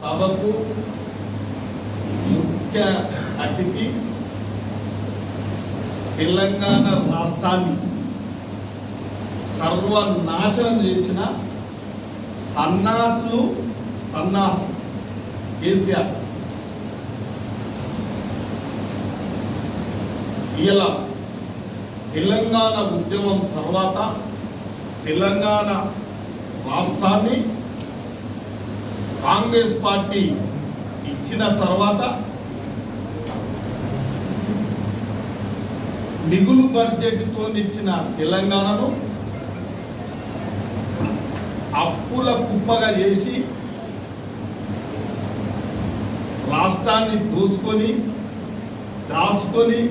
సభకు ముఖ్య అతిథి తెలంగాణ రాష్ట్రాన్ని సర్వనాశనం చేసిన సన్నాసులు సన్నాసులు కేసీఆర్. ఇలా తెలంగాణ ఉద్యమం తర్వాత తెలంగాణ రాష్ట్రాన్ని కాంగ్రెస్ పార్టీ ఇచ్చిన తర్వాత మిగులు బడ్జెట్తో ఇచ్చిన తెలంగాణను అప్పుల కుప్పగా చేసి రాష్ట్రాన్ని దూసుకొని దాచుకొని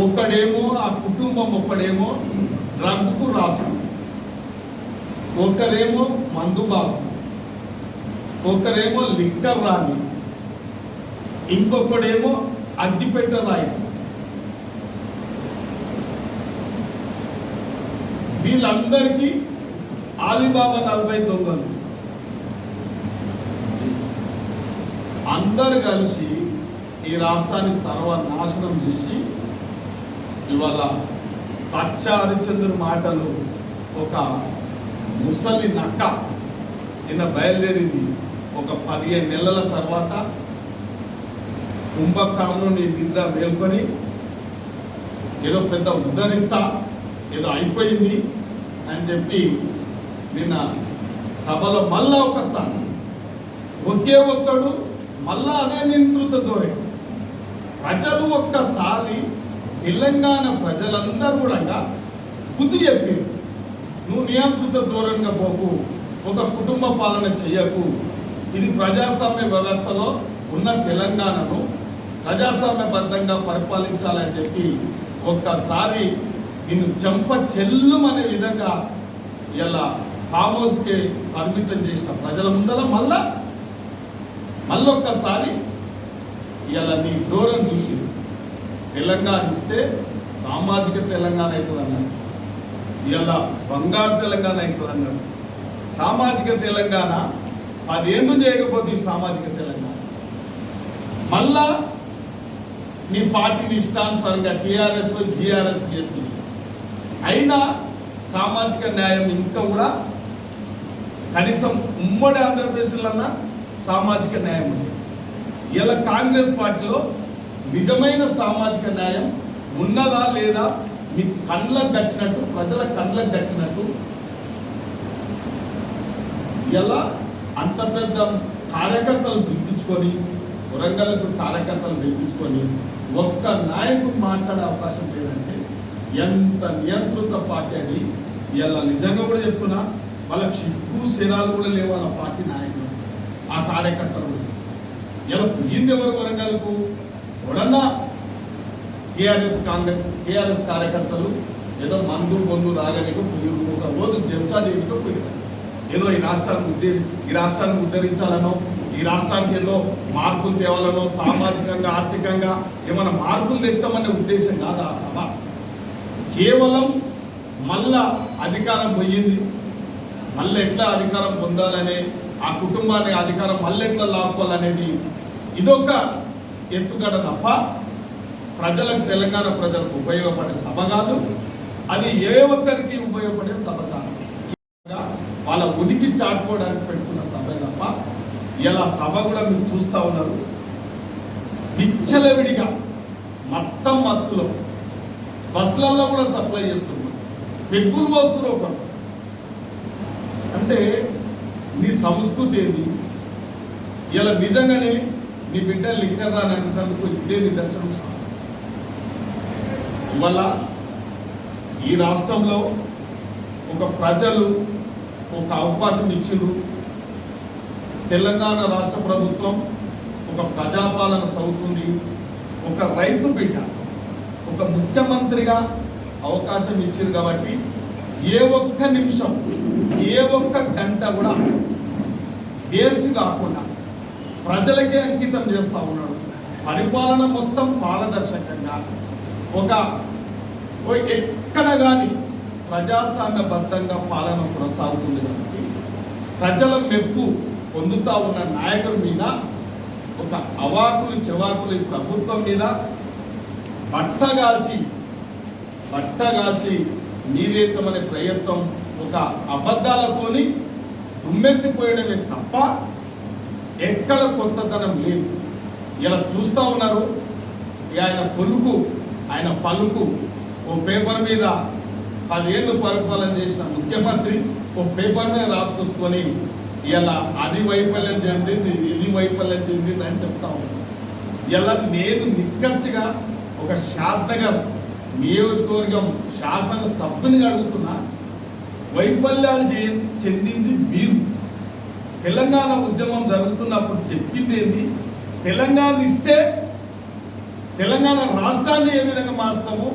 ఒక్కడేమో ఆ కుటుంబం ఒక్కడేమో డ్రగ్కు రాజు. ఒకరేమో మందుబాబు ఒకరేమో లిక్కర్ రాణి ఇంకొకడేమో అగ్గిపెట్ట రాయి. వీళ్ళందరికీ ఆలిబాబా నలభై దొంగలు. అందరు కలిసి ఈ రాష్ట్రాన్ని సర్వనాశనం చేసి ఇవాళ సత్య హరిచంద్రుని మాటలు ఒక ముసలి నక్క నిన్న బయలుదేరింది. ఒక పదిహేను నెలల తర్వాత కుంభకాలను నీ నిద్ర మేల్కొని ఏదో పెద్ద ఉద్ధరిస్తా ఏదో అయిపోయింది అని చెప్పి నిన్న సభలో మళ్ళా ఒకసారి ఒకే ఒక్కడు మళ్ళా అదే నియంత్రిత ధోరణి ప్రజలు ఒక్కసారి తెలంగాణ ప్రజలందరూ కూడా బుద్ధి చెప్పారు నువ్వు నియంత్రిత ధోరణిగా పోకు ఒక కుటుంబ పాలన చెయ్యకు. ఇది ప్రజాస్వామ్య వ్యవస్థలో ఉన్న తెలంగాణను ప్రజాస్వామ్యబద్ధంగా పరిపాలించాలని చెప్పి ఒక్కసారి నిన్ను చెంప చెల్లుమనే విధంగా ఇలా ఫామ్ హౌస్కి పరిమితం చేసిన ప్రజల ముందర మళ్ళా మళ్ళొక్కసారి ఇలా నీ దూరం చూసి తెలంగాణ ఇస్తే సామాజిక తెలంగాణ అవుతుంది అన్నారు ఇవాళ బంగారు తెలంగాణ ఈ అన్నారు. సామాజిక తెలంగాణ పదేళ్ళు చేయకపోతే ఈ సామాజిక తెలంగాణ? మళ్ళా నీ పార్టీని ఇష్టానుసారంగా టీఆర్ఎస్ బీఆర్ఎస్ చేస్తుంది అయినా సామాజిక న్యాయం ఇంకా కూడా కనీసం ఉమ్మడి ఆంధ్రప్రదేశ్లన్నా సామాజిక న్యాయం ఉంది. ఇలా కాంగ్రెస్ పార్టీలో నిజమైన సామాజిక న్యాయం ఉన్నదా లేదా మీ కళ్ళకు కట్టినట్టు ప్రజల కళ్ళకు కట్టినట్టు. ఎలా? అంత పెద్ద కార్యకర్తలు పిలిపించుకొని వరంగల్కు కార్యకర్తలు పిలిపించుకొని ఒక్క నాయకుడు మాట్లాడే అవకాశం లేదంటే ఎంత నియంత్రిత పార్టీ అది. ఇలా నిజంగా కూడా చెప్తున్నా వాళ్ళకి చిక్కు శిరాలు కూడా లేవు వాళ్ళ పార్టీ నాయకులు ఆ కార్యకర్తలు కూడా. ఇలా పోయింది ఎవరు వరంగల్కు? ఎవడన్నా టీఆర్ఎస్ కాంగ్రెస్ టీఆర్ఎస్ కార్యకర్తలు ఏదో మందు పొందు రాగనికో ఒక రోజు జల్సా చేయనికో పోయినారు ఏదో ఈ రాష్ట్రాన్ని ఉద్దేశి ఈ రాష్ట్రాన్ని ఉద్ధరించాలనో ఈ రాష్ట్రానికి ఏదో మార్పులు తేవాలనో సామాజికంగా ఆర్థికంగా ఏమైనా మార్పులు తెస్తామనే ఉద్దేశం కాదు ఆ సభ? కేవలం మళ్ళా అధికారం పోయింది. మళ్ళీ ఎట్లా అధికారం పొందాలనే ఆ కుటుంబాన్ని అధికారం మళ్ళీ ఎట్లా లాక్కోవాలనేది ఇదొక ఎత్తుగడ తప్ప ప్రజలకు తెలంగాణ ప్రజలకు ఉపయోగపడే సభ కాదు అది ఏ ఒక్కరికి ఉపయోగపడే సభ కాదు. వాళ్ళ ఉనికి చాటుకోవడానికి పెట్టుకున్న సభ తప్ప ఇలా సభ కూడా మీరు చూస్తూ ఉన్నారు. విచ్చలవిడిగా మొత్తం మత్తులో బస్సులలో కూడా సప్లై చేస్తున్నారు. పెట్టుకుని పోస్తున్నారు ఒకరు. అంటే నీ సంస్కృతి ఏది? ఇలా నిజంగానే నీ బిడ్డ లిక్కర్ రానందుకు ఇదే నిదర్శనం సార్. ఇవాళ ఈ రాష్ట్రంలో ఒక ప్రజలు ఒక అవకాశం ఇచ్చిండ్రు. తెలంగాణ రాష్ట్ర ప్రభుత్వం ఒక ప్రజాపాలన సౌతుంది ఒక రైతు బిడ్డ ఒక ముఖ్యమంత్రిగా అవకాశం ఇచ్చింది కాబట్టి ఏ ఒక్క నిమిషం ఏ ఒక్క గంట కూడా వేస్ట్ కాకుండా ప్రజలకే అంకితం చేస్తూ ఉన్నాడు. పరిపాలన మొత్తం పారదర్శకంగా ఒక ఎక్కడ కానీ ప్రజాస్వామ్యబద్ధంగా పాలన కొనసాగుతుంది కాబట్టి ప్రజల మెప్పు పొందుతా ఉన్న నాయకుల మీద ఒక అవాకులు చెవాకులు ఈ ప్రభుత్వం మీద బట్టగాల్చి బట్టగాల్చి నీరేతమనే ప్రయత్నం ఒక అబద్ధాలతోని దుమ్మెత్తిపోయడమే తప్ప ఎక్కడ కొత్తదనం లేదు. ఇలా చూస్తూ ఉన్నారు. ఆయన కొలుకు ఆయన పలుకు ఓ పేపర్ మీద పదేళ్ళు పరిపాలన చేసిన ముఖ్యమంత్రి ఓ పేపర్ మీద రాసుకొచ్చుకొని ఇలా అది వైఫల్యం చెందింది ఇది వైఫల్యం చెందింది అని చెప్తా ఉన్నాను ఇలా నేను నిక్కచ్చిగా ఒక శారదగా నియోజకవర్గం శాసన సభ్యుని అడుగుతున్నా వైఫల్యాలు చే- చెందింది మీరు. తెలంగాణ ఉద్యమం జరుగుతున్నప్పుడు చెప్పింది ఏంది తెలంగాణ ఇస్తే తెలంగాణ రాష్ట్రాన్ని ఏ విధంగా మారుస్తాము?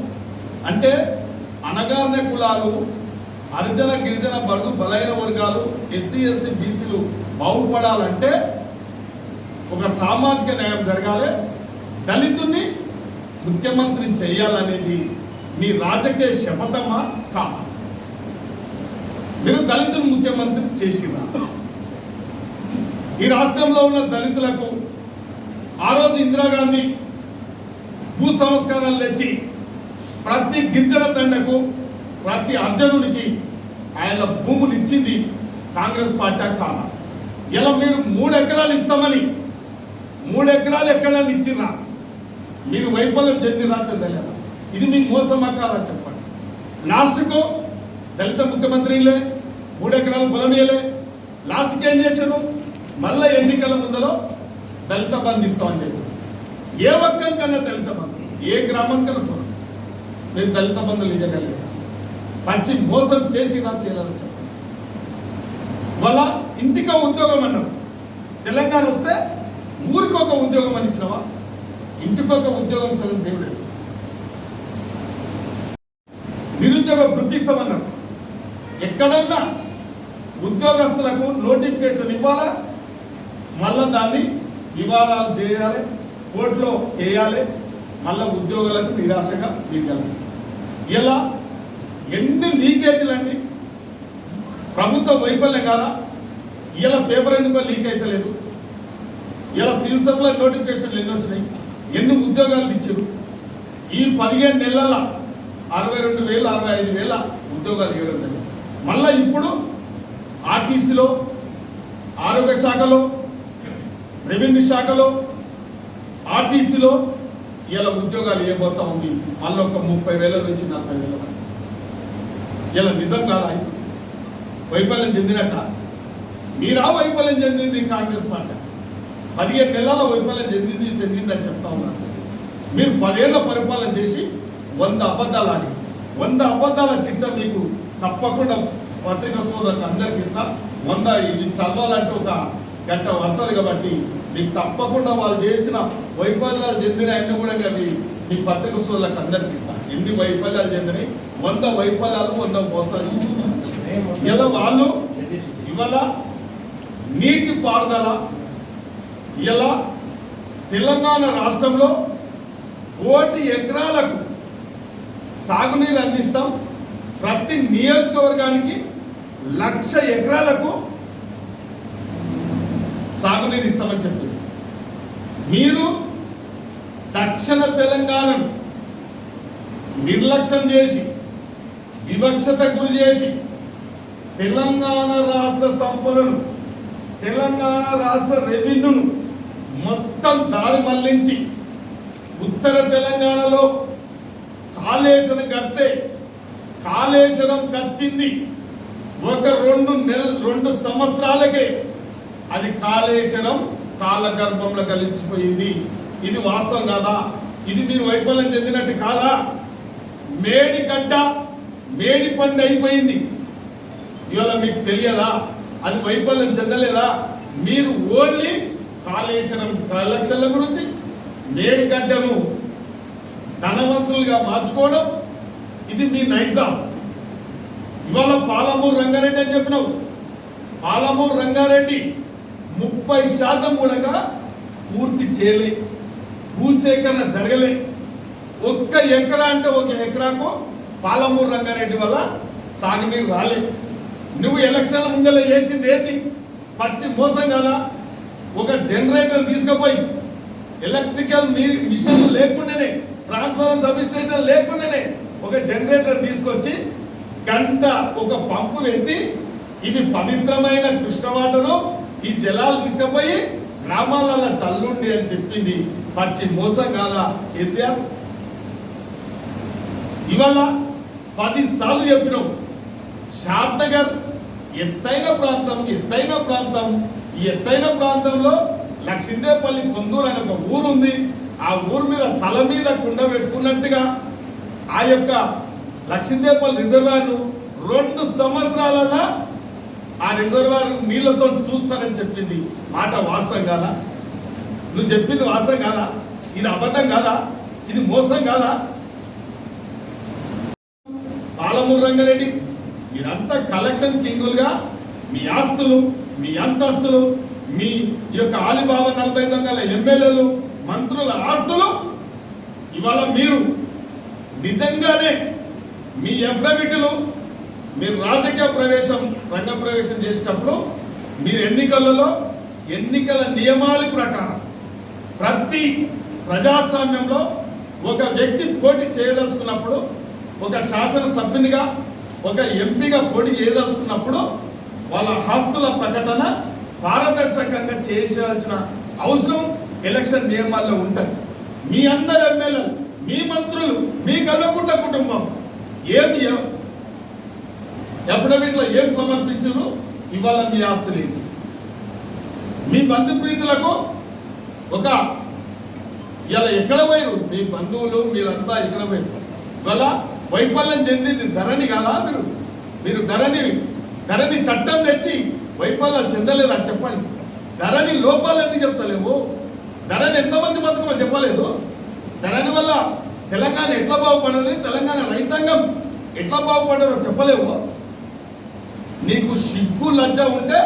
అంటే అనగారిన కులాలు అర్జన గిరిజన బడుగు బలైన వర్గాలు ఎస్సీ ఎస్టీ బీసీలు బాగుపడాలంటే ఒక సామాజిక న్యాయం జరగాలి. దళితుని ముఖ్యమంత్రి చేయాలనేది మీ రాజకీయ శపథమా కాదా? మీరు దళితులు ముఖ్యమంత్రి చేసిరా? ఈ రాష్ట్రంలో ఉన్న దళితులకు ఆ రోజు ఇందిరాగాంధీ భూ సంస్కారాలు తెచ్చి ప్రతి గిరిజన తండకు ప్రతి అర్జునుడికి ఆయన భూములు ఇచ్చింది కాంగ్రెస్ పార్టీ కాదా ఇలా మీరు మూడు ఎకరాలు ఇస్తామని మూడు ఎకరాలు ఎక్కడైనా ఇచ్చిర్రా? మీరు వైఫల్యం చెందిరా చెందలేదా ఇది మీకు మోసమా కాదా చెప్పండి. లాస్ట్కు దళిత ముఖ్యమంత్రిలే మూడు ఎకరాలు పొలం లాస్ట్కి ఏం చేశారు? మళ్ళా ఎన్నికల ముందలో దళిత బంధు ఇస్తామని చెప్పారు. ఏ ఒక్కరికన్నా దళిత బంధు ఏ గ్రామానికైనా పోను. నేను దళిత బంధువులు ఇవ్వగలిగారు మంచి మోసం చేసి నా చేయాలని చెప్పండి వాళ్ళ ఇంటికి ఉద్యోగం అన్నావు. తెలంగాణ వస్తే ఊరికి ఒక ఉద్యోగం అని ఇచ్చినావా? ఇంటికి ఒక ఉద్యోగం సగం దేవుడే. నిరుద్యోగ వృత్తి ఎక్కడన్నా ఉద్యోగస్తులకు నోటిఫికేషన్ ఇవ్వాలా? మళ్ళా దాన్ని వివాదాలు చేయాలి కోర్టులో వేయాలి మళ్ళా ఉద్యోగాలకు నిరాశగా మిగలదు. ఇలా ఎన్ని లీకేజీలు అండి ప్రభుత్వ వైఫల్యం కాదా? ఇలా పేపర్ ఎందుకో లీక్ అవుతలేదు ఇలా సివిల్ సప్లై నోటిఫికేషన్లు ఎన్ని వచ్చినాయి? ఎన్ని ఉద్యోగాలు ఇచ్చారు? ఈ పదిహేను నెలల అరవై రెండు వేల అరవై ఐదు వేల ఉద్యోగాలు ఇవ్వడం జరిగింది. మళ్ళీ ఇప్పుడు ఆర్టీసీలో ఆరోగ్య శాఖలో రెవెన్యూ శాఖలో ఆర్టీసీలో ఇలా ఉద్యోగాలు ఏమవుతా ఉంది? మళ్ళీ ఒక ముప్పై వేల నుంచి నలభై వేల వరకు. ఇలా నిజం కాదా వైఫల్యం చెందినట్ట? మీరా వైఫల్యం చెందింది కాంగ్రెస్ పార్టీ? పదిహేను నెలల వైఫల్యం చెందింది చెందిందని చెప్తా ఉన్నారు మీరు పదేళ్ళ పరిపాలన చేసి వంద అబద్ధాలు ఆడి వంద అబద్ధాల చిట్టం మీకు తప్పకుండా పత్రిక సోదరులకు అందరికి ఇస్తా. వంద ఇది చదవాలంటే ఒక గంట పడుతుంది కాబట్టి మీకు తప్పకుండా వాళ్ళు చేసిన వైఫల్యాలు చెందిన అన్ని కూడా అవి మీ పత్రిక సోళ్ళకి అందరికి ఇస్తాను ఎన్ని వైఫల్యాలు చెందినాయి వంద వైఫల్యాలు వంద మోసాలు. ఇలా వాళ్ళు ఇవాళ నీటి పారుదల ఇలా తెలంగాణ రాష్ట్రంలో కోటి ఎకరాలకు సాగునీరు అందిస్తాం. ప్రతి నియోజకవర్గానికి లక్ష ఎకరాలకు సాగునీరు ఇస్తామని చెప్పి మీరు దక్షిణ తెలంగాణను నిర్లక్ష్యం చేసి వివక్షత గురి చేసి తెలంగాణ రాష్ట్ర సంపదను తెలంగాణ రాష్ట్ర రెవెన్యూను మొత్తం దారి మళ్ళించి ఉత్తర తెలంగాణలో కాళేశ్వరం కడితే కాళేశ్వరం కట్టింది ఒక రెండు నెల రెండు సంవత్సరాలకే అది కాళేశ్వరం కాలగర్భంలో కలిసిపోయింది. ఇది వాస్తవం కాదా? ఇది మీరు వైఫల్యం చెందినట్టు కాదా? మేడి గడ్డ మేడి పండు అయిపోయింది. ఇవాళ మీకు తెలియదా? అది వైఫల్యం చెందలేదా? మీరు ఓన్లీ కాళేశ్వరం కలెక్షన్ల గురించి మేడిగడ్డను ధనవంతులుగా మార్చుకోవడం ఇది మీ నైజాం. ఇవాళ పాలమూరు రంగారెడ్డి అని చెప్పినావు. పాలమూరు రంగారెడ్డి ముప్పై శాతం కూడా పూర్తి చేయలే. భూసేకరణ జరగలే. ఒక్క ఎకరా అంటే ఒక ఎకరాకు పాలమూరు రంగారెడ్డి వల్ల సాగునీరు రాలే. నువ్వు ఎలక్షన్ల ముందర చేసింది ఏంటి పచ్చి మోసం కదా? ఒక జనరేటర్ తీసుకుపోయి ఎలక్ట్రికల్ మీ- మిషన్లు లేకుండానే ట్రాన్స్ఫార్మర్ సబ్ స్టేషన్ లేకుండానే ఒక జనరేటర్ తీసుకొచ్చి గంట ఒక పంపు పెట్టి ఇవి పవిత్రమైన కృష్ణ వాటరు ఈ జలాలు తీసుకుపోయి గ్రామాలలో చల్లుండి అని చెప్పింది పచ్చి మోసం కాదా కేసీఆర్. ఇవాళ పది సార్లు చెప్పినాం షాద్ నగర్ ఎత్తైన ప్రాంతం ఎత్తైన ప్రాంతం ఈ ఎత్తైన ప్రాంతంలో లక్ష్మీదేవపల్లి పొందూరు అనే ఒక ఊరు ఉంది. ఆ ఊరు మీద తల మీద కుండ పెట్టుకున్నట్టుగా ఆ యొక్క లక్షిందేపల్లి రిజర్వాయర్ను రెండు సంవత్సరాలలో ఆ రిజర్వాయర్ నీళ్ళతో చూస్తానని చెప్పింది. మాట వాస్తవం కాదా? నువ్వు చెప్పింది వాస్తవం కాదా? ఇది అబద్ధం కాదా? ఇది మోసం కాదా? పాలమూరు రంగారెడ్డి మీరంతా కలెక్షన్ కింగులుగా మీ ఆస్తులు మీ అంతస్తులు మీ యొక్క ఆలిబాబా నలభై ఐదు వందల ఎమ్మెల్యేలు మంత్రుల ఆస్తులు ఇవాళ మీరు నిజంగానే మీ ఎఫ్రవిట్లు మీరు రాజకీయ ప్రవేశం రంగ ప్రవేశం చేసేటప్పుడు మీరు ఎన్నికలలో ఎన్నికల నియమాల ప్రకారం ప్రతి ప్రజాస్వామ్యంలో ఒక వ్యక్తి పోటీ చేయదలుచుకున్నప్పుడు ఒక శాసనసభ్యునిగా ఒక ఎంపీగా పోటీ చేయదలుచుకున్నప్పుడు వాళ్ళ ఆస్తుల ప్రకటన పారదర్శకంగా చేయాల్సిన అవసరం ఎలక్షన్ నియమాల్లో ఉంటుంది. మీ అందరు ఎమ్మెల్యేలు మీ మంత్రులు మీ కల్వకుంట కుటుంబం ఏమి అఫిడవిట్లో ఏం సమర్పించరు ఇవాళ మీ ఆస్తులు ఏంటి మీ బంధుప్రీతులకు ఒక ఇలా ఎక్కడ పోయారు? మీ బంధువులు మీరంతా ఎక్కడ పోయారు. ఇవాళ వైఫల్యం చెందింది ధరణి కదా మీరు? మీరు ధరణి ధరణి చట్టం తెచ్చి వైఫల్యం చెందలేదా చెప్పండి. ధరణి లోపాలు ఎందుకు చెప్తలేవు? ధరణి ఎంత మంచి బతుకమో చెప్పలేదు. ధరణి వల్ల తెలంగాణ ఎట్లా బాగుపడదు? తెలంగాణ రైతాంగం ఎట్లా బాగుపడారో చెప్పలేవు. నీకు సిగ్గు లజ్జ ఉంటే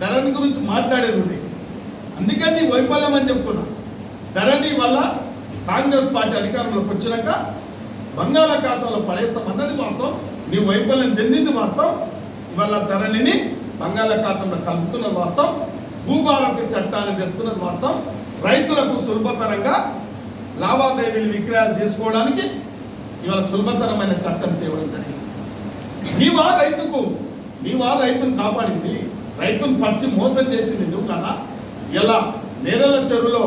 ధరణి గురించి మాట్లాడేది ఉంది అందుకని నీ వైఫల్యం అని చెప్తున్నా. ధరణి వల్ల కాంగ్రెస్ పార్టీ అధికారంలోకి వచ్చినాక బంగాళాఖాతంలో పడేస్తామన్నది వాస్తవం. నీ వైఫల్యం చెందింది వాస్తవం. ఇవాళ ధరణిని బంగాళాఖాతంలో కలుపుతున్నది వాస్తవం. భూభారత చట్టాన్ని తెస్తున్నది వాస్తవం. రైతులకు సులభతరంగా లావాదేవీలు విక్రయాలు చేసుకోవడానికి ఇవాళ సులభతరమైన చట్టం తేవడం జరిగింది. నీవా రైతుకు నీవా రైతును కాపాడింది రైతును పచ్చి మోసం చేసింది నువ్వు కదా? ఇలా నేరల చెరువులో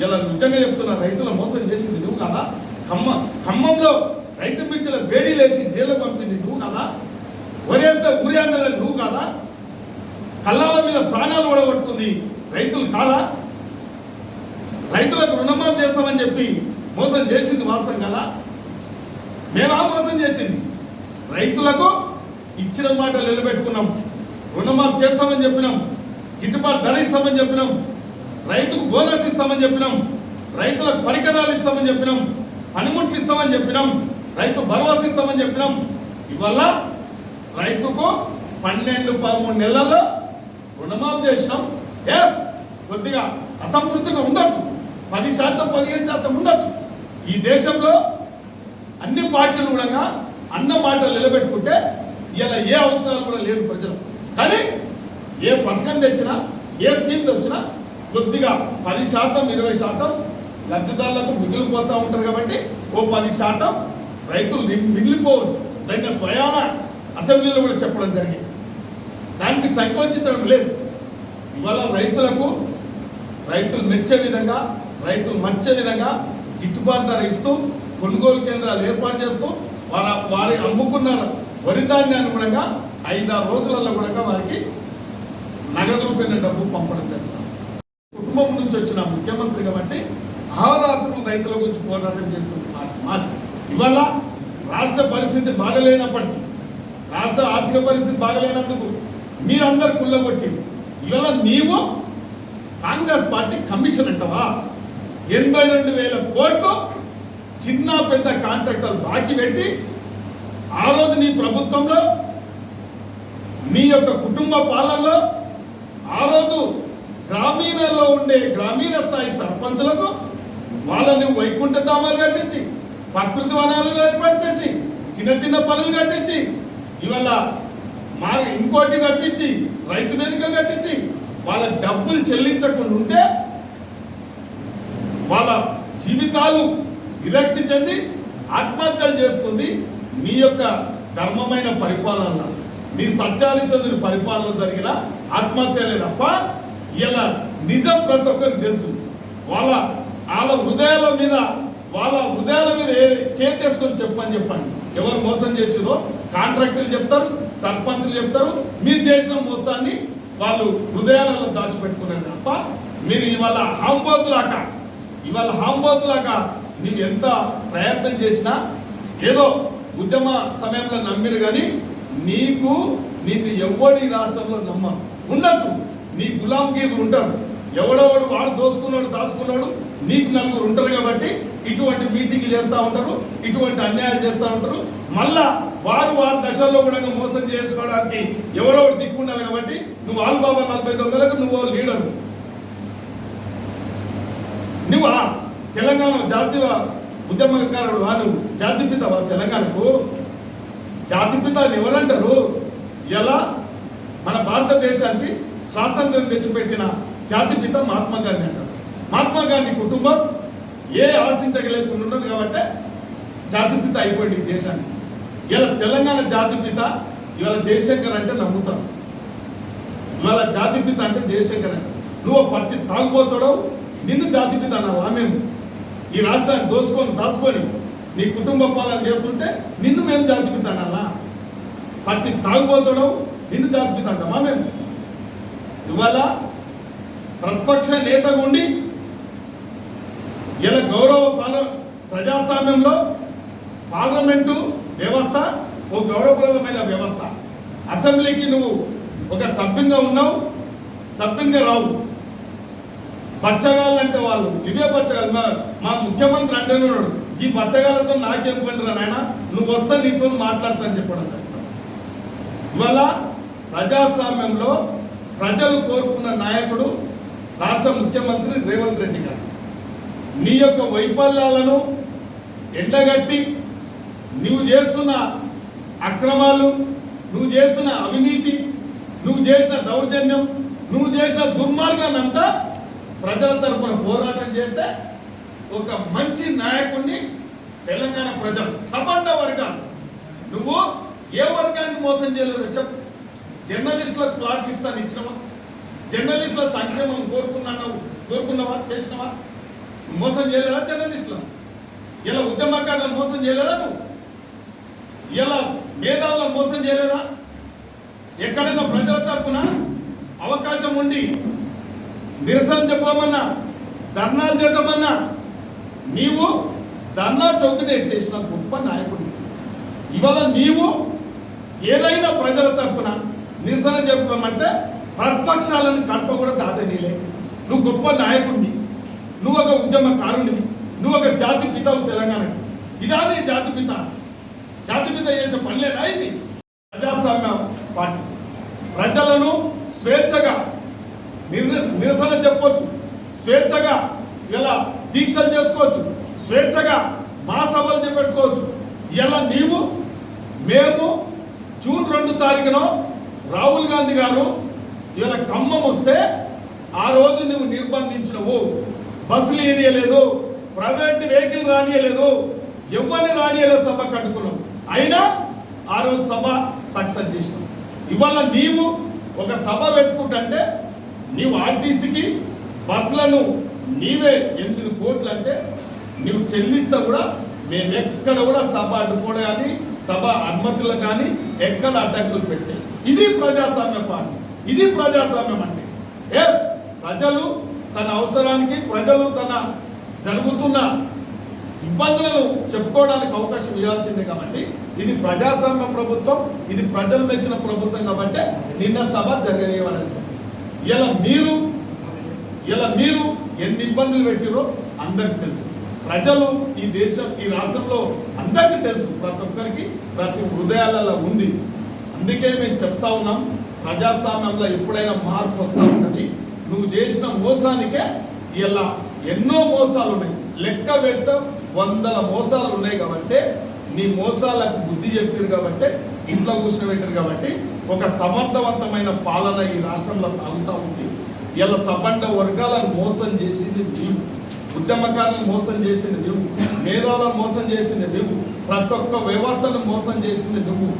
ఇలా నిజంగా చెప్తున్న రైతుల మోసం చేసింది నువ్వు కదా? ఖమ్మ ఖమ్మంలో రైతు మిర్చిల వేడి లేచి జైలు పంపింది నువ్వు కదా? ఒరేస్తే ఊరి అన్నది నువ్వు కదా? కళ్ళాల మీద ప్రాణాలు ఓడగొట్టుకుంది రైతులు కాదా? రైతులకు రుణమాఫీ చేస్తామని చెప్పి మోసం చేసింది వాస్తవం కదా? మేమా మోసం చేసింది? రైతులకు ఇచ్చిన మాట నిలబెట్టుకున్నాం. రుణమాఫ్ చేస్తామని చెప్పినాం. గిట్టుబాటు ధర ఇస్తామని చెప్పినాం. రైతుకు బోనస్ ఇస్తామని చెప్పినాం. రైతులకు పరికరాలు ఇస్తామని చెప్పినాం. పనిముట్లు ఇస్తామని చెప్పినాం. రైతు భరోసా ఇస్తామని చెప్పినాం. ఇవల్ల రైతుకు పన్నెండు పదమూడు నెలల్లో రుణమాఫ్ చేసినాం. ఎస్ కొద్దిగా అసంతృప్తిగా ఉండొచ్చు. పది శాతం పదిహేను శాతం ఉండొచ్చు. ఈ దేశంలో అన్ని పార్టీలు కూడా అన్న మాటలు నిలబెట్టుకుంటే ఇలా ఏ అవసరాలు కూడా లేదు ప్రజలు. కానీ ఏ పథకం తెచ్చినా ఏ స్కీమ్ తెచ్చినా కొద్దిగా పది శాతం ఇరవై శాతం లబ్ధిదారులకు మిగిలిపోతూ ఉంటారు కాబట్టి ఓ పది శాతం రైతులు మిగిలిపోవచ్చు. దాన్ని స్వయాన అసెంబ్లీలో కూడా చెప్పడం జరిగింది. దానికి సంకోచించడం లేదు. ఇవాళ రైతులకు రైతులు మెచ్చే విధంగా రైతులు మచ్చే విధంగా గిట్టుబాటు ధర ఇస్తూ కొనుగోలు కేంద్రాలు ఏర్పాటు చేస్తూ వారు వారి అమ్ముకున్నారు. వరిధాన్యాన్ని కూడా ఐదారు రోజులలో కూడా వారికి నగదు రూపాయల డబ్బు పంపడం జరుగుతుంది. కుటుంబం నుంచి వచ్చిన ముఖ్యమంత్రి కాబట్టి అహోరాత్రులు రైతుల గురించి పోరాటం చేస్తుంది పార్టీ ఇవాళ రాష్ట్ర పరిస్థితి బాగలేనప్పటికీ రాష్ట్ర ఆర్థిక పరిస్థితి బాగలేనందుకు మీరందరు కుళ్ళగొట్టి ఇవాళ నీవు కాంగ్రెస్ పార్టీ కమిషన్ అంటవా? ఎనభై రెండు వేల కోట్లు చిన్న పెద్ద కాంట్రాక్టర్లు బాకీ పెట్టి ఆ రోజు నీ ప్రభుత్వంలో నీ యొక్క కుటుంబ పాలనలో ఆ రోజు గ్రామీణలో ఉండే గ్రామీణ స్థాయి సర్పంచులకు వాళ్ళని వైకుంఠ ధామాలు కట్టించి ప్రకృతి వనాలు ఏర్పాటు చేసి చిన్న చిన్న పనులు కట్టించి ఇవాళ మా ఇంకోటి కట్టించి రైతు వేదిక కట్టించి వాళ్ళ డబ్బులు చెల్లించకుండా ఉంటే వాళ్ళ జీవితాలు విరక్తి చెంది ఆత్మహత్యలు చేసుకుంది మీ యొక్క ధర్మమైన పరిపాలన మీ సత్యాలిత పరిపాలన జరిగిన ఆత్మహత్యలే తప్ప ఇలా నిజం ప్రతి ఒక్కరికి తెలుసు. వాళ్ళ వాళ్ళ హృదయాల మీద వాళ్ళ హృదయాల మీద ఏ- చేతేసుకొని చెప్పని చెప్పండి. ఎవరు మోసం చేసిరో కాంట్రాక్టులు చెప్తారు సర్పంచులు చెప్తారు మీరు చేసిన మోసాన్ని వాళ్ళు హృదయాలలో దాచిపెట్టుకున్నారు తప్ప మీరు ఇవాళ హాంబోతులాక ఇవాళ హాంబోతులాక నువ్వు ఎంత ప్రయత్నం చేసినా ఏదో ఉద్యమ సమయంలో నమ్మిరు కానీ నీకు నిన్ను ఎవడి రాష్ట్రంలో నమ్మ. ఉండొచ్చు. నీ గులాంగీర్లు ఉంటారు. ఎవడెవడు వాడు దోసుకున్నాడు దాచుకున్నాడు నీకు నలుగురు ఉంటారు కాబట్టి ఇటువంటి మీటింగ్లు చేస్తూ ఉంటారు ఇటువంటి అన్యాయాలు చేస్తూ ఉంటారు. మళ్ళా వారు వారి దశల్లో కూడా మోసం చేసుకోవడానికి ఎవరెవరు దిక్కుండాలి కాబట్టి నువ్వు ఆల్బాబా నలభై తొమ్మిదిలకు నువ్వు లీడరు. నువ్వు తెలంగాణ జాతీయ ఉద్యమకారుడు వా జాతి జాతిపిత తెలంగాణకు జాతిపిత అని ఎవరంటారు? ఎలా మన భారతదేశానికి స్వాతంత్రం తెచ్చిపెట్టిన జాతిపిత మహాత్మా గాంధీ అంటారు. మహాత్మా గాంధీ కుటుంబం ఏ ఆశించగలేకుండా ఉన్నది కాబట్టి జాతిపిత అయిపోయింది దేశానికి. ఇలా తెలంగాణ జాతిపిత ఇవాళ జయశంకర్ అంటే నమ్ముతారు. ఇవాళ జాతిపిత అంటే జయశంకర్ అంటే నువ్వు పచ్చి తాగుపోతాడో నిన్ను జాతిపిత అనాలా మేము? ఈ రాష్ట్రాన్ని దోసుకొని దాచుకొని నీ కుటుంబ పాలన చేస్తుంటే నిన్ను మేము జాతిపితానన్నా. పచ్చి తాగుబోతుడవు నిన్ను జాతిపితంటామా మేము? ఇవాళ ప్రతిపక్ష నేతగా ఉండి ఇలా గౌరవ పాల ప్రజాస్వామ్యంలో పార్లమెంటు వ్యవస్థ ఓ గౌరవప్రదమైన వ్యవస్థ. అసెంబ్లీకి నువ్వు ఒక సభ్యునిగా ఉన్నావు సభ్యునిగా రావు. బచ్చగాళ్ళంటే వాళ్ళు. ఇవే బచ్చగాళ్ళు. మా మా ముఖ్యమంత్రి అంటేనే ఉన్నాడు. ఈ బచ్చగాళ్ళతో నాకేం పని రా నాయన? నువ్వు వస్తే నీతో మాట్లాడతాను చెప్పడం జరుగుతుంది ఇవాళ ప్రజాస్వామ్యంలో ప్రజలు కోరుకున్న నాయకుడు రాష్ట్ర ముఖ్యమంత్రి రేవంత్ రెడ్డి గారు. నీ యొక్క వైఫల్యాలను ఎండగట్టి నువ్వు చేస్తున్న అక్రమాలు నువ్వు చేస్తున్న అవినీతి నువ్వు చేసిన దౌర్జన్యం నువ్వు చేసిన దుర్మార్గానంతా ప్రజల తరపున పోరాటం చేస్తే ఒక మంచి నాయకుడిని తెలంగాణ ప్రజలు సబండ వర్గాలు. నువ్వు ఏ వర్గానికి మోసం చేయలేదు చెప్పు. జర్నలిస్టులకు ప్లాట్ ఇస్తాను ఇచ్చినవా? జర్నలిస్టుల సంక్షేమం కోరుకున్నావు కోరుకున్నావా చేసినవా? మోసం చేయలేదా జర్నలిస్టులను? ఇలా ఉద్యమకారులను మోసం చేయలేదా నువ్వు? ఇలా మేధావులను మోసం చేయలేదా? ఎక్కడైనా ప్రజల తరపున అవకాశం ఉండి నిరసన చెప్పమన్నా ధర్నాలు చేద్దామన్నా నీవు ధర్నా చౌకని ఎత్తేసిన గొప్ప నాయకుడిని ఇవాళ నీవు ఏదైనా ప్రజల తరపున నిరసన చెప్పుకోమంటే ప్రతిపక్షాలను కడప కూడా దాదనీలే నువ్వు గొప్ప నాయకుడిని నువ్వు ఒక ఉద్యమకారునివి నువ్వు ఒక జాతి పితావు తెలంగాణకి. ఇదా నీ జాతి పిత? జాతి పిత చేసే పనిలేనా ఇది? ప్రజాస్వామ్య పార్టీ. ప్రజలను స్వేచ్ఛగా నిరసన చెప్పొచ్చు. స్వేచ్ఛగా ఇలా దీక్షలు చేసుకోవచ్చు. స్వేచ్ఛగా మా సభలు చేపెట్టుకోవచ్చు. ఇలా నీవు మేము జూన్ రెండు తారీఖున రాహుల్ గాంధీ గారు ఇలా ఖమ్మం వస్తే ఆ రోజు నువ్వు నిర్బంధించినవు. బస్సులు ఏనియలేదు ప్రైవేట్ వెహికల్ రానియలేదు ఎవరిని రానియలేదు సభ కట్టుకున్నావు అయినా ఆ రోజు సభ సక్సెస్ చేసినావు ఇవాళ నీవు ఒక సభ పెట్టుకుంటే నీవు ఆర్టీసీకి బస్సులను నీవే ఎనిమిది కోట్లు అంటే నీవు చెల్లిస్తే కూడా మేము ఎక్కడ కూడా సభ అడ్డుకోవడం కానీ సభ అనుమతులు కానీ ఎక్కడ అడ్డంకులు పెట్టే ఇది ప్రజాస్వామ్య పార్టీ. ఇది ప్రజాస్వామ్యం అంటే. ఎస్ ప్రజలు తన అవసరానికి ప్రజలు తన జరుగుతున్న ఇబ్బందులను చెప్పుకోవడానికి అవకాశం ఇవ్వాల్సిందే కాబట్టి ఇది ప్రజాస్వామ్య ప్రభుత్వం ఇది ప్రజలు మెచ్చిన ప్రభుత్వం కాబట్టి నిన్న సభ జరగనివ్వాలని ఇలా మీరు ఇలా మీరు ఎన్ని ఇబ్బందులు పెట్టిరో అందరికి తెలుసు. ప్రజలు ఈ దేశం ఈ రాష్ట్రంలో అందరికీ తెలుసు. ప్రతి ఒక్కరికి ప్రతి హృదయాలలో ఉంది. అందుకే మేము చెప్తా ఉన్నాం ప్రజాస్వామ్యంలో ఎప్పుడైనా మార్పు వస్తూ ఉంటుంది. నువ్వు చేసిన మోసానికే ఇలా ఎన్నో మోసాలు ఉన్నాయి. లెక్క పెడితే వందల మోసాలు ఉన్నాయి కాబట్టి నీ మోసాలకు బుద్ధి చెప్పారు కాబట్టి ఇంట్లో కూర్చోబెట్టారు కాబట్టి ఒక సమర్థవంతమైన పాలన ఈ రాష్ట్రంలో సాగుతూ ఉంది. ఇలా సబండ వర్గాలను మోసం చేసింది నీవు. ఉద్యమకారులను మోసం చేసింది నువ్వు మేధావులను మోసం చేసింది నువ్వు ప్రతి ఒక్క వ్యవస్థను మోసం చేసింది నువ్వు.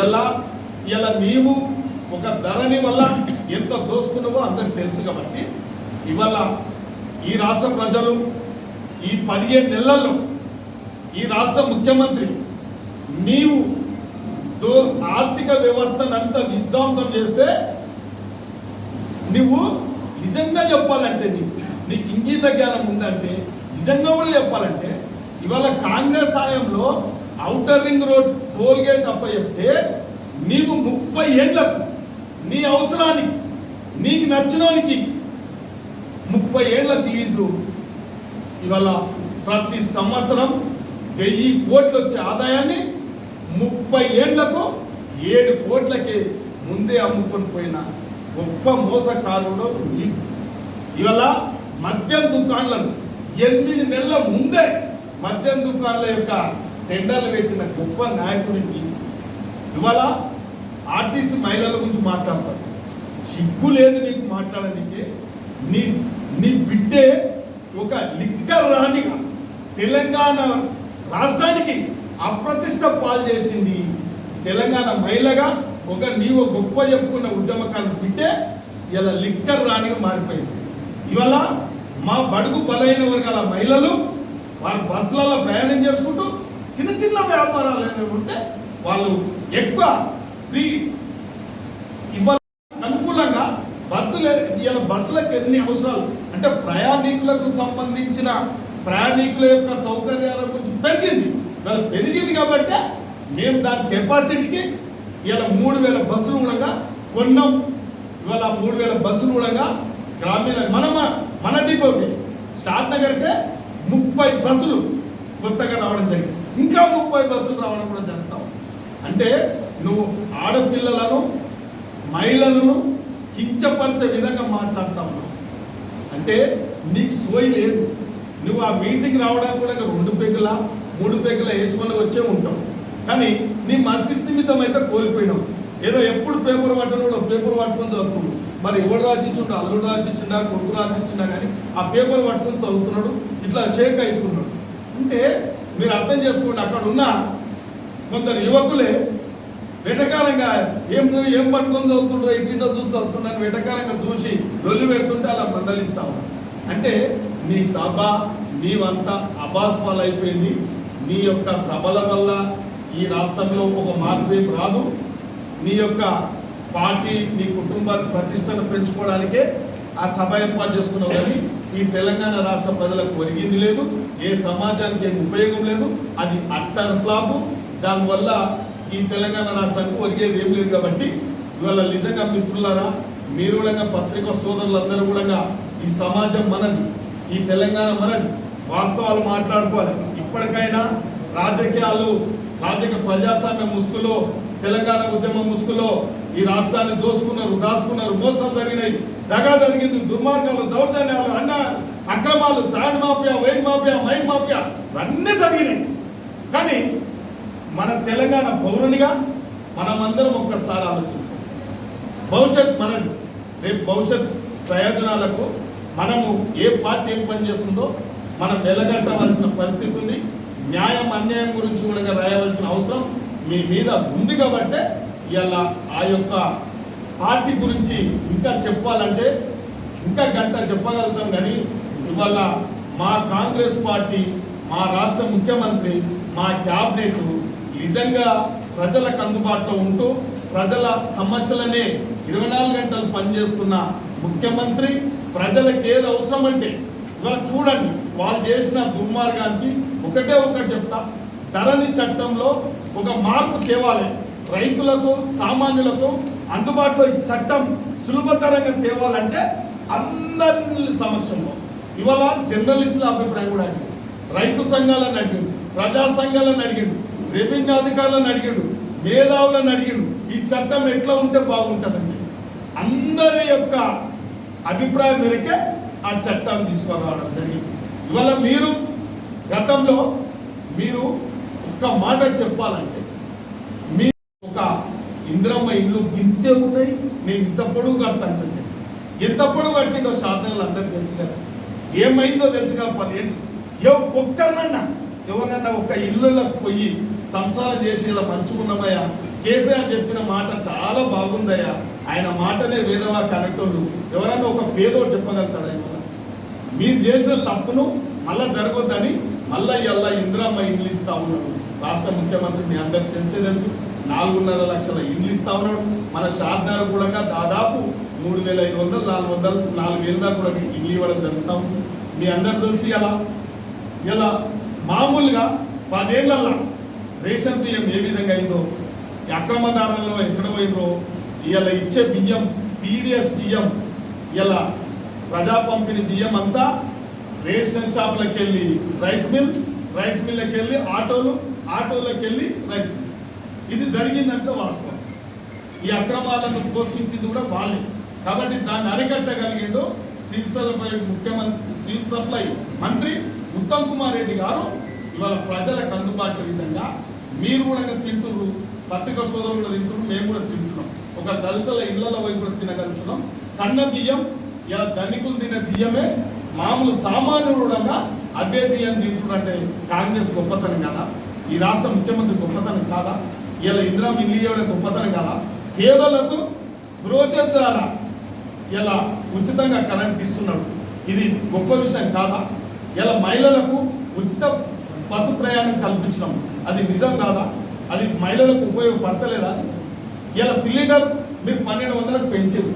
ఇలా ఇలా నీవు ఒక ధరని వల్ల ఎంత దోసుకున్నావో అందరికి తెలుసు కాబట్టి ఇవాళ ఈ రాష్ట్ర ప్రజలు ఈ పదిహేను నెలల్లో ఈ రాష్ట్ర ముఖ్యమంత్రి నీవు ఆర్థిక వ్యవస్థనంతా విధ్వంసం చేస్తే నువ్వు నిజంగా చెప్పాలంటే నీకు నీకు ఇంగీత జ్ఞానం ఉందంటే నిజంగా కూడా చెప్పాలంటే ఇవాళ Congress హాయంలో outer ring road toll gate అప్ప చెప్తే నీవు ముప్పై ఏళ్ళకు నీ అవసరానికి నీకు నచ్చినోనికి ముప్పై ఏళ్ళకు లీజు. ఇవాళ ప్రతి సంవత్సరం వెయ్యి కోట్లు వచ్చే ఆదాయాన్ని ముప్పై ఏళ్ళకు ఏడు కోట్లకి ముందే అమ్ముకొని పోయిన గొప్ప మోసకారుడు నీకు ఇవాళ మద్యం దుకాణాలను ఎనిమిది నెలల ముందే మద్యం దుకాణాల యొక్క టెండర్లు పెట్టిన గొప్ప నాయకుడి నీకు ఇవాళ ఆర్టీసీ మహిళల గురించి మాట్లాడతారు సిగ్గు లేదు నీకు మాట్లాడడానికి. నీ నీ బిడ్డే ఒక లిక్కర్ రాణిగా తెలంగాణ రాష్ట్రానికి అప్రతిష్ట పాలు చేసింది తెలంగాణ మహిళగా ఒక నీవు గొప్ప చెప్పుకున్న ఉద్యమకాలను బిడ్డే ఇలా లిక్కర్ రాణిగా మారిపోయింది. ఇవాళ మా బడుగు బలైన వర్గాల మహిళలు వారు బస్సులలో ప్రయాణం చేసుకుంటూ చిన్న చిన్న వ్యాపారాలు ఏదైనా వాళ్ళు ఎక్కువ ఫ్రీ ఇవాళ అనుకూలంగా బస్సులు ఇలా బస్సులకు ఎన్ని అవసరాలు? అంటే ప్రయాణికులకు సంబంధించిన ప్రయాణికుల యొక్క సౌకర్యాల గురించి పెరిగింది. మరి పెరిగింది కాబట్టి మేము దాని కెపాసిటీకి ఇలా మూడు వేల బస్సులు కూడా కొన్నాం. ఇవాళ మూడు వేల బస్సులు కూడా గ్రామీణ మన మన డిపోకి షాద్ నగర్కే ముప్పై బస్సులు కొత్తగా రావడం జరిగింది. ఇంకా ముప్పై బస్సులు రావడం కూడా జరుగుతాం. అంటే నువ్వు ఆడపిల్లలను మహిళలను కించపరిచే విధంగా మాట్లాడుతా ఉన్నావు. అంటే నీకు సోయి లేదు. నువ్వు ఆ మీటింగ్ రావడానికి కూడా రెండు పెగ్గులా మూడు పెగ్గుల వేసుకొని వచ్చే ఉంటాం. కానీ నీ మతి స్థిమితం అయితే కోల్పోయినావు ఏదో ఎప్పుడు పేపర్ పట్టను పేపర్ పట్టుకొని చదువుతున్నాడు. మరి ఎవడు రాసిచ్చుండో? అల్లుడు రాసిచ్చుండా? కొడుకు రాసిచ్చుండా కానీ ఆ పేపర్ పట్టుకొని చదువుతున్నాడు. ఇట్లా షేక్ అవుతున్నాడు అంటే మీరు అర్థం చేసుకోండి అక్కడ ఉన్న కొందరు యువకులే వెటకారంగా ఏం ఏం పట్టుకొని చదువుతుండ్రో ఇంటింటో చూసి చదువుతున్నాను వెటకారంగా చూసి లొల్లి పెడుతుంటే అలా మందలిస్తా అంటే నీ సభ నీవంతా అబాస్పాలు అయిపోయింది నీ యొక్క సభల వల్ల ఈ రాష్ట్రంలో ఒక మార్పు రాదు. నీ యొక్క పార్టీ నీ కుటుంబాన్ని ప్రతిష్టను పెంచుకోవడానికే ఆ సభ ఏర్పాటు చేసుకున్నావు కానీ ఈ తెలంగాణ రాష్ట్ర ప్రజలకు ఒరిగింది లేదు. ఏ సమాజానికి ఏం ఉపయోగం లేదు. అది అట్టర్ ఫ్లాపు. దానివల్ల ఈ తెలంగాణ రాష్ట్రానికి ఒరిగేది ఏం లేదు కాబట్టి ఇవాళ నిజంగా మిత్రులారా మీరు కూడా పత్రికా సోదరులందరూ కూడా ఈ సమాజం మనది ఈ తెలంగాణ మనది. వాస్తవాలు మాట్లాడుకోవాలి. ఇప్పటికైనా రాజకీయాలు రాజకీయ ప్రజాస్వామ్య ముసుగులో తెలంగాణ ఉద్యమ ముసుగులో ఈ రాష్ట్రాన్ని దోసుకున్నారు దాసుకున్నారు మోసాలు జరిగినాయి. దగా జరిగింది దుర్మార్గాలు దౌర్జన్యాలు అన్న అక్రమాలు sand mafia wine mafia mine mafia అన్నీ జరిగినాయి. కానీ మన తెలంగాణ పౌరునిగా మనమందరం ఒక్కసారి ఆలోచించాలి. భవిష్యత్ మనది. రేపు భవిష్యత్ ప్రయోజనాలకు మనము ఏ పార్టీ ఏం పని చేస్తుందో మనం వెలగట్టవలసిన పరిస్థితి ఉంది. న్యాయం అన్యాయం గురించి కూడా రాయవలసిన అవసరం మీ మీద ఉంది కాబట్టే ఇలా ఆ యొక్క పార్టీ గురించి ఇంకా చెప్పాలంటే ఇంకా గంట చెప్పగలుగుతాం కానీ ఇవాళ మా కాంగ్రెస్ పార్టీ మా రాష్ట్ర ముఖ్యమంత్రి మా క్యాబినెట్ నిజంగా ప్రజలకు అందుబాటులో ఉంటూ ప్రజల సమస్యలనే ఇరవై నాలుగు గంటలు పనిచేస్తున్న ముఖ్యమంత్రి ప్రజలకు ఏది అవసరం అంటే ఇవాళ చూడండి. వాళ్ళు చేసిన దుర్మార్గానికి ఒకటే ఒకటి చెప్తా. ధరణి చట్టంలో ఒక మార్పు తేవాలి. రైతులకు సామాన్యులకు అందుబాటులో ఈ చట్టం సులభతరంగా తేవాలంటే అందరి సమక్షంలో. ఇవాళ జర్నలిస్టుల అభిప్రాయం కూడా అడిగింది రైతు సంఘాలను అడిగిండు ప్రజా సంఘాలను అడిగిండు రెవెన్యూ అధికారులను అడిగిండు మేధావులను అడిగిండు ఈ చట్టం ఎట్లా ఉంటే బాగుంటుందని. చెప్పి అందరి యొక్క అభిప్రాయం మేరకే ఆ చట్టాన్ని తీసుకురావడం జరిగింది. ఇవాళ మీరు గతంలో మీరు ఒక్క మాట చెప్పాలంటే మీ ఒక ఇంద్రమ్మ ఇల్లు గింతే ఉన్నాయి నేను ఇంత పొడుగు కడతాను ఎంత పొడుగు కట్టిండో శాతనలు అందరికి తెలుసు కదా. ఏమైందో తెలుసు కదా పదిహేను. ఏ ఒక్కరినన్నా ఎవరన్నా ఒక ఇల్లులకు పోయి సంసారం చేసి ఇలా మంచుకున్నామయ్యా కేసీఆర్ చెప్పిన మాట చాలా బాగుందయ్యా. ఆయన మాటనే వేదవా కనెక్టోళ్ళు. ఎవరన్నా ఒక పేదోడు చెప్పగలుగుతాడా? మీరు చేసిన తప్పును మళ్ళా జరగొద్దని మళ్ళా ఇలా ఇందిరామ్మ ఇండ్లు ఇస్తా ఉన్నాడు. రాష్ట్ర ముఖ్యమంత్రి మీ అందరికి తెలిసే తెలుసు. నాలుగున్నర లక్షల ఇండ్లు ఇస్తా ఉన్నాడు. మన షార్దార్ కూడా దాదాపు మూడు వేల ఐదు వందలు నాలుగు వందలు నాలుగు వేల దాకా కూడా ఇండ్లు ఇవ్వడం జరుగుతూ ఉంది. మీ అందరు తెలిసి ఎలా ఇలా మామూలుగా పదేళ్ళలో రేషన్ బియ్యం ఏ విధంగా అయిందో ఈ అక్రమదారుల్లో ఎక్కడ పోయిందో ఇలా ఇచ్చే బియ్యం పీడిఎస్ బియ్యం ఇలా ప్రజా పంపిణీ బియ్యం అంతా రేషన్ షాపులకు వెళ్ళి రైస్ మిల్ రైస్ మిల్కి వెళ్ళి ఆటోలు ఆటోలకు వెళ్ళి రైస్ మిల్. ఇది జరిగిందంత వాస్తవం. ఈ అక్రమాలను పోషించింది కూడా వాళ్ళే. కాబట్టి దాన్ని అరికట్టగలిగిండు సివిల్ సప్లై ముఖ్యమంత్రి సివిల్ సప్లై మంత్రి ఉత్తమ్ కుమార్ రెడ్డి గారు. ఇవాళ ప్రజలకు అందుబాటు విధంగా మీరు కూడా తింటున్నారు పత్రిక సోదరులు కూడా తింటున్నారు మేము కూడా తింటున్నాం. ఒక దళితుల ఇళ్ళలో వైపు కూడా తినగలుగుతున్నాం. సన్న బియ్యం ఇలా ధనికులు తినే బియ్యమే మామూలు సామాన్యుడు కూడా అవే బియ్యం తింటున్నారంటే కాంగ్రెస్ గొప్పతనం కదా? ఈ రాష్ట్ర ముఖ్యమంత్రి గొప్పతనం కాదా? ఇలా ఇందిరా మిల్లి గొప్పతనం కదా? పేదలకు బ్రోచర్ ద్వారా ఇలా ఉచితంగా కరెంట్ ఇస్తున్నాడు. ఇది గొప్ప విషయం కాదా? ఇలా మహిళలకు ఉచిత బస్సు ప్రయాణం కల్పించడం అది నిజం కాదా? అది మహిళలకు ఉపయోగపడతలేదా? ఇలా సిలిండర్ మీరు పన్నెండు వందలకు పెంచారు.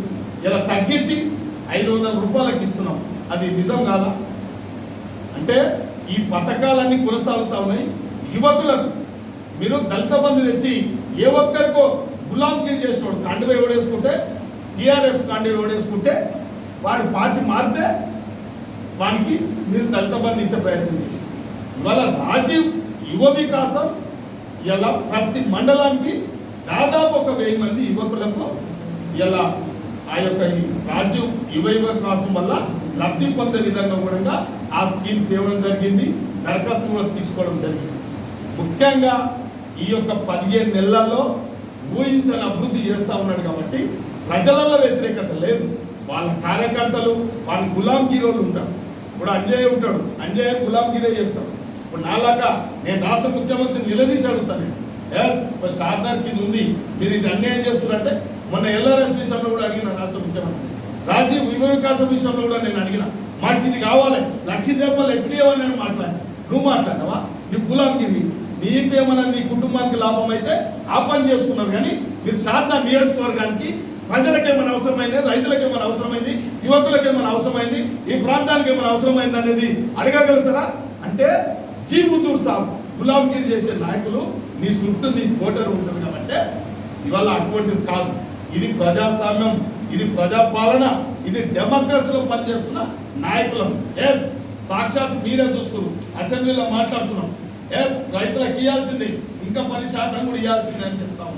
ఇలా తగ్గించి ఐదు వందల రూపాయలకు ఇస్తున్నాం. అది నిజం కాదా? అంటే ఈ పథకాలన్నీ కొనసాగుతా ఉన్నాయి. యువకులకు మీరు దళిత బంధు తెచ్చి ఏ ఒక్కరికో గులాంగిరి చేసినోడు కండువ ఎవడేసుకుంటే టీఆర్ఎస్ కండువ ఎవడేసుకుంటే వాడి పార్టీ మారితే వానికి మీరు దళిత బంధు ఇచ్చే ప్రయత్నం చేసి ఇవాళ రాజీవ్ యువ వికాసం ఇలా ప్రతి మండలానికి దాదాపు ఒక వెయ్యి మంది యువకులకు ఇలా ఆ యొక్క ఈ రాజీవ్ యువ వికాసం వల్ల లబ్ధి పొందే విధంగా కూడా ఆ స్కీమ్ తేవడం జరిగింది దరఖాస్తు కూడా తీసుకోవడం జరిగింది. ముఖ్యంగా ఈ యొక్క పదిహేను నెలల్లో ఊహించని అభివృద్ధి చేస్తూ ఉన్నాడు కాబట్టి ప్రజలలో వ్యతిరేకత లేదు. వాళ్ళ కార్యకర్తలు వాళ్ళ గులాంగిరోలు ఉంటారు. ఇప్పుడు అంజయ్య ఉంటాడు అంజయ్య గులాంగిరే చేస్తాడు. ఇప్పుడు నాలాగా నేను రాష్ట్ర ముఖ్యమంత్రిని నిలదీసి అడుగుతాను ఎస్ షార్దార్ కింద ఉంది. మీరు ఇది అన్యాయం చేస్తున్నారంటే మొన్న ఎల్ఆర్ఎస్ విషయంలో కూడా అడిగిన రాష్ట్ర ముఖ్యమంత్రి. రాజీవ్ యువ వికాసం విషయంలో కూడా నేను అడిగిన. మాకు ఇది కావాలి. లక్ష దెబ్బలు ఎట్లా ఇవ్వాలి నేను మాట్లాడినా. నువ్వు మాట్లాడినావా? నువ్వు గులాంగిరి నీకు ఏమైనా నీ కుటుంబానికి లాభం అయితే ఆ పని చేసుకున్నారు కానీ మీరు శారదా నియోజకవర్గానికి ప్రజలకు ఏమైనా అవసరమైంది? రైతులకు ఏమైనా అవసరమైంది? యువకులకు ఏమైనా అవసరమైంది? ఈ ప్రాంతానికి ఏమైనా అవసరమైంది అనేది అడగగలుగుతారా? అంటే జీవుతూర్ సాబ్ గులాంగిరి చేసే నాయకులు నీ చుట్టూ నీ కోటర్ ఉంటారు కాబట్టి ఇవాళ అటువంటిది కాదు. ఇది ప్రజాస్వామ్యం ఇది ప్రజాపాలన ఇది డెమోక్రసీలో పనిచేస్తున్న నాయకులం. ఎస్ సాక్షాత్ మీరే చూస్తున్నారు. అసెంబ్లీలో మాట్లాడుతున్నాం. ఎస్ రైతులకు ఇవ్వాల్సింది ఇంకా పది శాతం కూడా ఇవ్వాల్సింది అని చెప్తాం.